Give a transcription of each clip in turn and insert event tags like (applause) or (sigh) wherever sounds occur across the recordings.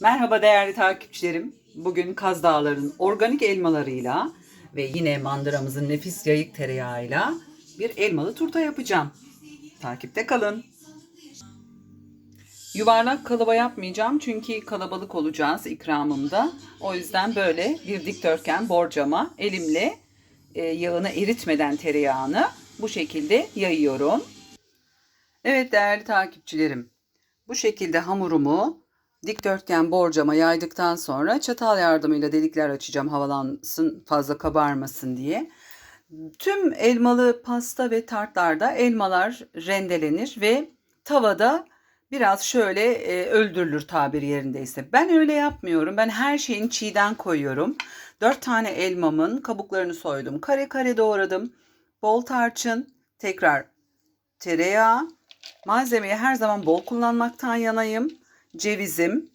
Merhaba değerli takipçilerim. Bugün Kaz Dağları'nın organik elmalarıyla ve yine mandıramızın nefis yayık tereyağıyla bir elmalı turta yapacağım. Takipte kalın. Yuvarlak kalıba yapmayacağım çünkü kalabalık olacağız ikramımda. O yüzden böyle bir dikdörtgen borcama elimle e, yağını eritmeden tereyağını bu şekilde yayıyorum. Evet değerli takipçilerim. Bu şekilde hamurumu dikdörtgen borcama yaydıktan sonra çatal yardımıyla delikler açacağım havalansın fazla kabarmasın diye. Tüm elmalı pasta ve tartlarda elmalar rendelenir ve tavada biraz şöyle e, öldürülür tabir yerindeyse. Ben öyle yapmıyorum. Ben her şeyin çiğden koyuyorum. 4 tane elmamın kabuklarını soydum. Kare kare doğradım. Bol tarçın, tekrar tereyağı. Malzemeyi her zaman bol kullanmaktan yanayım. Cevizim.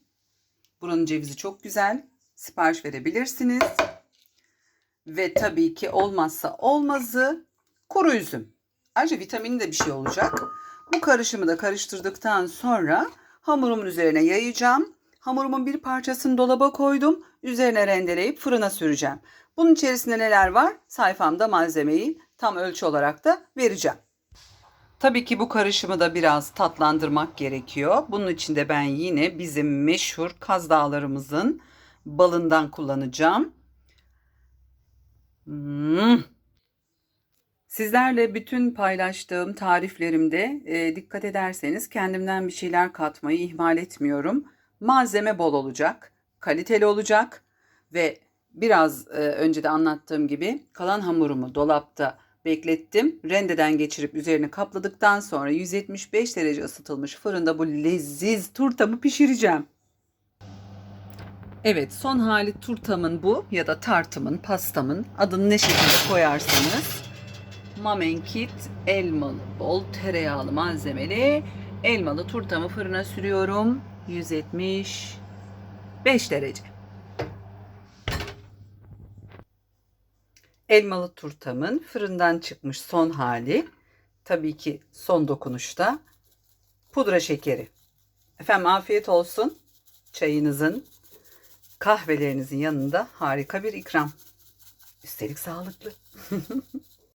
Buranın cevizi çok güzel. Sipariş verebilirsiniz. Ve tabii ki olmazsa olmazı kuru üzüm. Ayrıca vitamini de bir şey olacak. Bu karışımı da karıştırdıktan sonra hamurumun üzerine yayacağım. Hamurumun bir parçasını dolaba koydum. Üzerine rendeleyip fırına süreceğim. Bunun içerisinde neler var? Sayfamda malzemeyi tam ölçü olarak da vereceğim. Tabii ki bu karışımı da biraz tatlandırmak gerekiyor. Bunun için de ben yine bizim meşhur Kaz Dağlarımızın balından kullanacağım. Hmm. Sizlerle bütün paylaştığım tariflerimde e, dikkat ederseniz kendimden bir şeyler katmayı ihmal etmiyorum. Malzeme bol olacak, kaliteli olacak ve biraz e, önce de anlattığım gibi kalan hamurumu dolapta beklettim. Rendeden geçirip üzerine kapladıktan sonra 175 derece ısıtılmış fırında bu leziz turtamı pişireceğim. Evet son hali turtamın bu ya da tartımın, pastamın adını ne şekilde koyarsanız. Mamenkit elmalı, bol tereyağlı malzemeli elmalı turtamı fırına sürüyorum. 175 derece. Elmalı turtamın fırından çıkmış son hali. Tabii ki son dokunuşta pudra şekeri. Efendim afiyet olsun. Çayınızın, kahvelerinizin yanında harika bir ikram. Üstelik sağlıklı. (laughs)